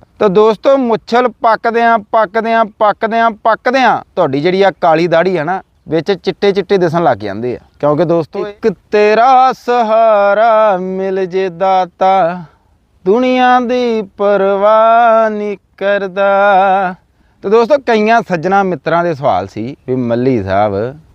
ਦਾ ਤਾਂ ਦੋਸਤੋ ਮੁੱਛਲ ਪੱਕਦਿਆਂ ਪੱਕਦਿਆਂ ਪੱਕਦਿਆਂ ਪੱਕਦਿਆਂ ਤੁਹਾਡੀ ਜਿਹੜੀ ਆ ਕਾਲੀ ਦਾੜੀ ਹੈ ਨਾ ਵਿੱਚ ਚਿੱਟੇ ਚਿੱਟੇ ਦਿਸਣ ਲੱਗ ਜਾਂਦੇ ਆ। ਕਿਉਂਕਿ ਦੋਸਤੋ ਇੱਕ ਤੇਰਾ ਸਹਾਰਾ ਮਿਲ ਜੇ ਦਾਤਾ ਦੁਨੀਆ ਦੀ ਪਰਵਾਹ ਨਹੀਂ ਕਰਦਾ। ਤੇ ਦੋਸਤੋ ਕਈਆਂ ਸੱਜਣਾ ਮਿੱਤਰਾਂ ਦੇ ਸਵਾਲ ਸੀ ਵੀ ਮੱਲੀ ਸਾਹਿਬ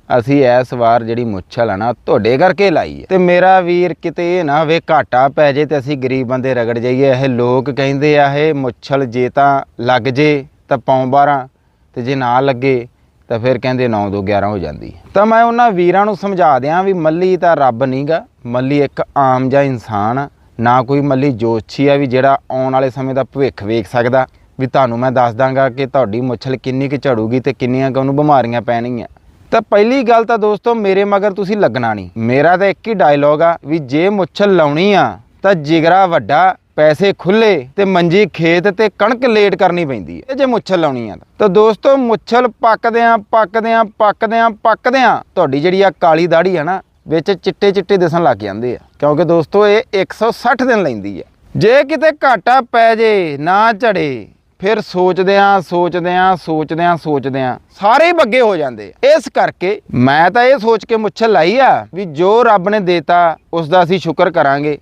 ਅਸੀਂ ਇਸ ਵਾਰ ਜਿਹੜੀ ਮੁੱਛਲ ਆ ਨਾ, ਤੁਹਾਡੇ ਕਰਕੇ ਲਾਈ ਹੈ। ਤੇ ਮੇਰਾ ਵੀਰ ਕਿਤੇ ਇਹ ਨਾ ਹੋਵੇ, ਘਾਟਾ ਪੈ ਜੇ ਤੇ ਅਸੀਂ ਗਰੀਬ ਬੰਦੇ ਰਗੜ ਜਾਈਏ। ਇਹ ਲੋਕ ਕਹਿੰਦੇ ਆ, ਇਹ ਮੁੱਛਲ ਜੇ ਤਾਂ ਲੱਗ ਜੇ, ਤਾਂ ਪੌਂ 12 ਤੇ ਜੇ ਨਾ ਲੱਗੇ, ਤਾਂ ਫਿਰ ਕਹਿੰਦੇ 9 2 11 ਹੋ ਜਾਂਦੀ ਤਾਂ ਮੈਂ ਉਹਨਾਂ ਵੀਰਾਂ ਨੂੰ ਸਮਝਾ ਦਿਆਂ ਵੀ ਮੱਲੀ ਤਾਂ ਰੱਬ ਨਹੀਂਗਾ ਮੱਲੀ ਇੱਕ ਆਮ ਜਿਹਾ ਇਨਸਾਨ ਆ। ਨਾ ਕੋਈ ਮੱਲੀ ਜੋਤਸ਼ੀ ਆ ਵੀ ਜਿਹੜਾ ਆਉਣ ਵਾਲੇ ਸਮੇਂ ਦਾ ਭਵਿੱਖ ਵੇਖ ਸਕਦਾ। ਵੀ ਤੁਹਾਨੂੰ ਮੈਂ ਦੱਸ ਦਾਂਗਾ ਕਿ ਤੁਹਾਡੀ ਮੁੱਛਲ ਕਿੰਨੀ ਕੁ ਝੜੂਗੀ ਤੇ ਕਿੰਨੀਆਂ ਕੁ ਉਹਨੂੰ ਬਿਮਾਰੀਆਂ ਪੈਣਗੀਆਂ। ਤਾਂ ਪਹਿਲੀ ਗੱਲ ਤਾਂ ਦੋਸਤੋ, ਮੇਰੇ ਮਗਰ ਤੁਸੀਂ ਲੱਗਣਾ ਨਹੀਂ। ਮੇਰਾ ਤਾਂ ਇੱਕ ਹੀ ਡਾਇਲੋਗ ਆ ਵੀ ਜੇ ਮੁੱਛਲ ਲਾਉਣੀ ਆ, ਤਾਂ ਜਿਗਰਾ ਵੱਡਾ, ਪੈਸੇ ਖੁੱਲੇ ਤੇ ਮੰਜੀ ਖੇਤ ਤੇ ਕਣਕ ਲੇਟ ਕਰਨੀ ਪੈਂਦੀ ਹੈ ਜੇ ਮੁੱਛਲ ਲਾਉਣੀ ਆ ਤਾਂ। ਦੋਸਤੋ, ਮੁੱਛਲ ਪੱਕਦਿਆਂ ਪੱਕਦਿਆਂ ਪੱਕਦਿਆਂ ਪੱਕਦਿਆਂ ਤੁਹਾਡੀ ਜਿਹੜੀ ਆ ਕਾਲੀ ਦਾੜੀ ਆ ਨਾ, ਵਿੱਚ ਚਿੱਟੇ ਚਿੱਟੇ ਦਿਸਣ ਲੱਗ ਜਾਂਦੇ ਆ। ਕਿਉਂਕਿ ਦੋਸਤੋ, ਇਹ 160 ਦਿਨ ਲੈਂਦੀ ਹੈ ਜੇ ਕਿਤੇ ਘਾਟਾ ਪੈ ਜੇ, ਨਾ ਝੜੇ ਫਿਰ ਸੋਚਦਿਆਂ ਸੋਚਦਿਆਂ ਸੋਚਦਿਆਂ ਸੋਚਦਿਆਂ ਸਾਰੇ ਹੀ ਬੱਗੇ ਹੋ ਜਾਂਦੇ ਇਸ ਕਰਕੇ ਮੈਂ ਤਾਂ ਇਹ ਸੋਚ ਕੇ ਮੁੱਛਲ ਲਾਈ ਆ ਵੀ ਜੋ ਰੱਬ ਨੇ ਦੇਤਾ ਉਸ ਦਾ ਅਸੀਂ ਸ਼ੁਕਰ ਕਰਾਂਗੇ।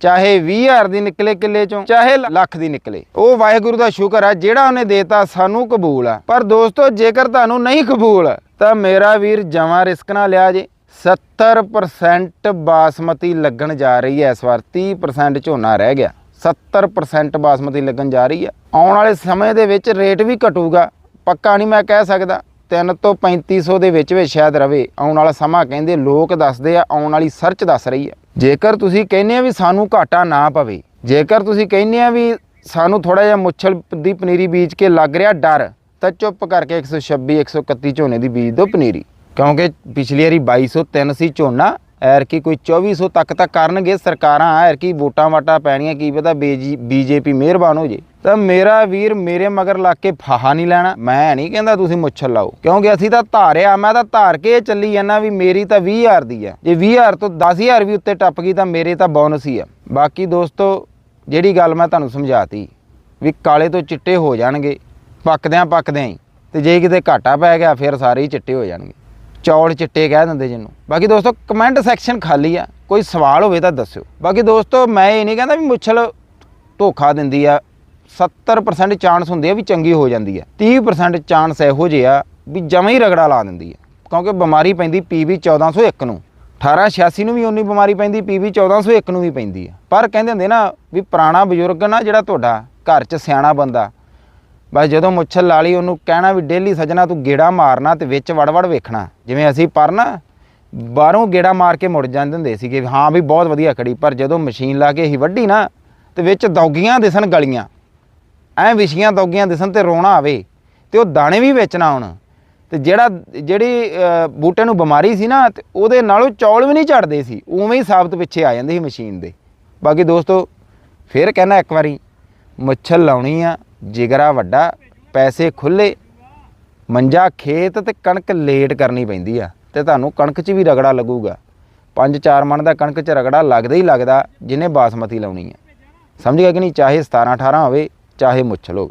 ਚਾਹੇ 20000 ਦੀ ਨਿਕਲੇ ਕਿੱਲੇ ਚੋਂ, ਚਾਹੇ ਲੱਖ ਦੀ ਨਿਕਲੇ। ਉਹ ਵਾਹਿਗੁਰੂ ਦਾ ਸ਼ੁਕਰ ਆ, ਜਿਹੜਾ ਉਹਨੇ ਦੇਤਾ ਸਾਨੂੰ ਕਬੂਲ ਆ। ਪਰ ਦੋਸਤੋ, ਜੇਕਰ ਤੁਹਾਨੂੰ ਨਹੀਂ ਕਬੂਲ, ਤਾਂ ਮੇਰਾ ਵੀਰ ਜਮਾਂ ਰਿਸਕ ਨਾ ਲਿਆ ਜੇ। 70% ਬਾਸਮਤੀ ਲੱਗਣ ਜਾ ਰਹੀ ਹੈ ਇਸ ਵਾਰ 30% ਝੋਨਾ ਰਹਿ ਗਿਆ। 70% ਬਾਸਮਤੀ ਲੱਗਣ ਜਾ ਰਹੀ ਹੈ। ਆਉਣ ਵਾਲੇ ਸਮੇਂ ਦੇ ਵਿੱਚ ਰੇਟ ਵੀ ਘਟੂਗਾ। ਪੱਕਾ ਨਹੀਂ ਮੈਂ ਕਹਿ ਸਕਦਾ। 3 ਤੋਂ 3500 ਦੇ ਵਿੱਚ ਵਿੱਚ ਸ਼ਾਇਦ ਰਵੇ। ਆਉਣ ਵਾਲਾ ਸਮਾਂ ਕਹਿੰਦੇ ਲੋਕ ਦੱਸਦੇ ਆ, ਆਉਣ ਵਾਲੀ ਸਰਚ ਦੱਸ ਰਹੀ ਹੈ। ਜੇਕਰ ਤੁਸੀਂ ਕਹਿੰਦੇ ਆ ਵੀ ਸਾਨੂੰ ਘਾਟਾ ਨਾ ਪਵੇ, ਜੇਕਰ ਤੁਸੀਂ ਕਹਿੰਦੇ ਆ ਵੀ ਸਾਨੂੰ ਥੋੜਾ ਜਿਹਾ ਮੁੱਛਲ ਦੀ ਪਨੀਰੀ ਬੀਜ ਕੇ ਲੱਗ ਰਿਹਾ ਡਰ, ਤਾਂ ਚੁੱਪ ਕਰਕੇ 126 131 ਝੋਨੇ ਦੀ ਬੀਜ ਦਿਓ ਪਨੀਰੀ। ਕਿਉਂਕਿ ਪਿਛਲੀ ਵਾਰੀ 2203 ਸੀ ਝੋਨਾ ਐਰ ਕੀ ਕੋਈ 2400 ਤੱਕ ਤਾਂ ਕਰਨਗੇ ਸਰਕਾਰਾਂ ਐਰ ਕੀ ਵੋਟਾਂ ਵਾਟਾਂ ਪੈਣੀਆਂ, ਕੀ ਪਤਾ ਬੀਜੇਪੀ ਮਿਹਰਬਾਨ ਹੋ ਜੇ। ਤਾਂ ਮੇਰਾ ਵੀਰ ਮੇਰੇ ਮਗਰ ਲੱਗ ਕੇ ਫਾਹਾ ਨਹੀਂ ਲੈਣਾ। ਮੈਂ ਨਹੀਂ ਕਹਿੰਦਾ ਤੁਸੀਂ ਮੁੱਛਲ ਲਾਓ। ਕਿਉਂਕਿ ਅਸੀਂ ਤਾਂ ਧਾਰਿਆ, ਮੈਂ ਤਾਂ ਧਾਰ ਕੇ ਚੱਲੀ ਜਾਂਦਾ ਵੀ ਮੇਰੀ ਤਾਂ 20000 ਦੀ ਆ। ਜੇ 20000 ਤੋਂ 10000 ਵੀ ਉੱਤੇ ਟੱਪ ਗਈ ਤਾਂ ਮੇਰੇ ਤਾਂ ਬੋਨਸ ਹੀ ਆ। ਬਾਕੀ ਦੋਸਤੋ, ਜਿਹੜੀ ਗੱਲ ਮੈਂ ਤੁਹਾਨੂੰ ਸਮਝਾਤੀ ਵੀ ਕਾਲੇ ਤੋਂ ਚਿੱਟੇ ਹੋ ਜਾਣਗੇ, ਪੱਕਦਿਆਂ ਪੱਕਦਿਆਂ ਹੀ। ਤੇ ਜੇ ਕਿਤੇ ਘਾਟਾ ਪੈ ਗਿਆ, ਫਿਰ ਸਾਰੇ ਹੀ ਚਿੱਟੇ ਹੋ ਜਾਣਗੇ। ਚੌਲ ਚਿੱਟੇ ਕਹਿ ਦਿੰਦੇ ਜਿਹਨੂੰ। ਬਾਕੀ ਦੋਸਤੋ ਕਮੈਂਟ ਸੈਕਸ਼ਨ ਖਾਲੀ ਆ। ਕੋਈ ਸਵਾਲ ਹੋਵੇ ਤਾਂ ਦੱਸਿਓ। ਬਾਕੀ ਦੋਸਤੋ, ਮੈਂ ਇਹ ਨਹੀਂ ਕਹਿੰਦਾ ਵੀ ਮੁੱਛਲ ਧੋਖਾ ਦਿੰਦੀ ਆ। 70% ਚਾਂਸ ਹੁੰਦੇ ਆ ਵੀ ਚੰਗੀ ਹੋ ਜਾਂਦੀ ਆ। 30% ਚਾਂਸ ਇਹੋ ਜਿਹੇ ਆ ਵੀ ਜਮਾਂ ਹੀ ਰਗੜਾ ਲਾ ਦਿੰਦੀ ਆ। ਕਿਉਂਕਿ ਬਿਮਾਰੀ ਪੈਂਦੀ ਪੀਵੀ 1401 ਨੂੰ। 1886 ਨੂੰ ਵੀ ਉਨੀ ਬਿਮਾਰੀ ਪੈਂਦੀ ਪੀਵੀ 1401 ਨੂੰ ਵੀ ਪੈਂਦੀ ਆ। ਪਰ ਕਹਿੰਦੇ ਹੁੰਦੇ ਨਾ ਵੀ ਪੁਰਾਣਾ ਬਜ਼ੁਰਗ ਨਾ ਜਿਹੜਾ ਤੁਹਾਡਾ ਘਰ 'ਚ ਸਿਆਣਾ ਬੰਦਾ ਬਸ ਜਦੋਂ ਮੁੱਛਲ ਲਾ ਲਈ, ਉਹਨੂੰ ਕਹਿਣਾ ਵੀ ਡੇਲੀ ਸਜਣਾ ਤੂੰ ਗੇੜਾ ਮਾਰਨਾ ਤੇ ਵਿੱਚ ਵੜ-ਵੜ ਵੇਖਣਾ। ਜਿਵੇਂ ਅਸੀਂ ਪਰ ਨਾ ਬਾਹਰੋਂ ਗੇੜਾ ਮਾਰ ਕੇ ਮੁੜ ਜਾਂਦੇ ਹੁੰਦੇ ਸੀਗੇ ਹਾਂ ਵੀ ਬਹੁਤ ਵਧੀਆ ਖੜੀ, ਪਰ ਜਦੋਂ ਮਸ਼ੀਨ ਲਾ ਕੇ ਅਸੀਂ ਵੱਢੀ ਨਾ, ਤੇ ਵਿੱਚ ਦੌਗੀਆਂ ਦਿਸਣ ਗਲੀਆਂ। ਐ ਵਿਛੀਆਂ ਦੌਗੀਆਂ ਦਿਸਣ ਤੇ ਰੋਣਾ ਆਵੇ, ਤੇ ਉਹ ਦਾਣੇ ਵੀ ਵਿੱਚ ਨਾ ਆਉਣ। ਤੇ ਜਿਹੜਾ, ਜਿਹੜੀ ਬੂਟੇ ਨੂੰ ਬਿਮਾਰੀ ਸੀ ਨਾ, ਤੇ ਉਹਦੇ ਨਾਲੋਂ ਚੌਲ ਵੀ ਨਹੀਂ ਝੜਦੇ ਸੀ, ਉਵੇਂ ਹੀ ਸਾਬਤ ਪਿੱਛੇ ਆ ਜਾਂਦੇ ਸੀ ਮਸ਼ੀਨ ਦੇ। ਬਾਕੀ ਦੋਸਤੋ, ਫੇਰ ਕਹਿਣਾ ਇੱਕ ਵਾਰੀ ਮੁੱਛਲ ਲਾਉਣੀ ਆ, ਜਿਗਰਾ ਵੱਡਾ, ਪੈਸੇ ਖੁੱਲੇ ਮੰਜਾ ਖੇਤ ਤੇ ਕਣਕ ਲੇਟ ਕਰਨੀ ਪੈਂਦੀ ਆ, ਤੇ ਤੁਹਾਨੂੰ ਕਣਕ 'ਚ ਵੀ ਰਗੜਾ ਲੱਗੂਗਾ। 5-4 ਮਣ ਦਾ ਕਣਕ 'ਚ ਰਗੜਾ ਲੱਗਦਾ ਹੀ ਲੱਗਦਾ ਜਿਹਨੇ ਬਾਸਮਤੀ ਲਾਉਣੀ ਆ। ਸਮਝ ਗਿਆ ਕਿ ਨਹੀਂ? ਚਾਹੇ 17 18 ਹੋਵੇ, ਚਾਹੇ ਮੁੱਛਲ ਹੋਵੇ।